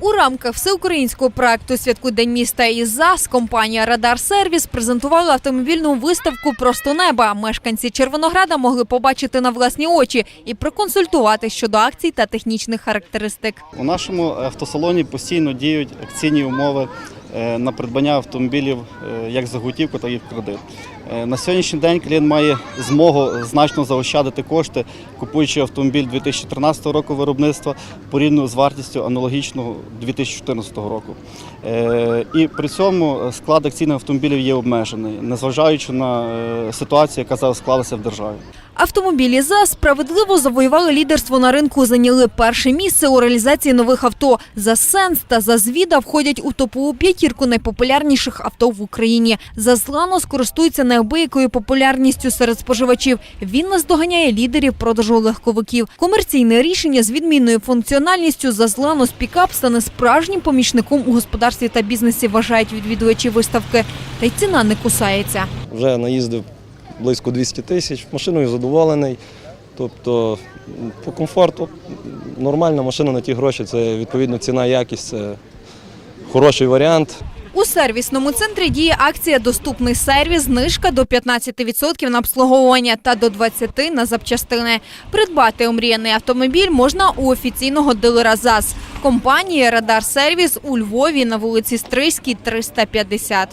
У рамках всеукраїнського проекту Святку День міста і ЗАС компанія Радар Сервіс презентувала автомобільну виставку Просто неба. Мешканці Червонограда могли побачити на власні очі і проконсультувати щодо акцій та технічних характеристик. У нашому автосалоні постійно діють акційні умови на придбання автомобілів е, як за готівку, так і в кредит. Е, На сьогоднішній день клієнт має змогу значно заощадити кошти, купуючи автомобіль 2013 року виробництва порівняно з вартістю аналогічного 2014 року. Е, І при цьому склад акційних автомобілів є обмежений, незважаючи на е, ситуацію, яка зараз склалася в державі. Автомобілі ЗАЗ справедливо завоювали лідерство на ринку, зайняли перше місце у реалізації нових авто. За Сенс та за Звіда входять у топову п'ятірку найпопулярніших авто в Україні. Зазлано скористується неабиякою популярністю серед споживачів. Він наздоганяє лідерів продажу легковиків. Комерційне рішення з відмінною функціональністю Зазланос Пікап стане справжнім помічником у господарстві та бізнесі, вважають відвідувачі виставки. Та й ціна не кусається. Вже наїздив близько 200 тисяч, машиною задоволений. Тобто по комфорту нормальна машина на ті гроші, це відповідно ціна, якість, хороший варіант. У сервісному центрі діє акція Доступний сервіс, знижка до 15% на обслуговування та до 20% на запчастини. Придбати омріяний автомобіль можна у офіційного дилера ЗАЗ. Компанії Радар Сервіс у Львові на вулиці Стрийській, 350.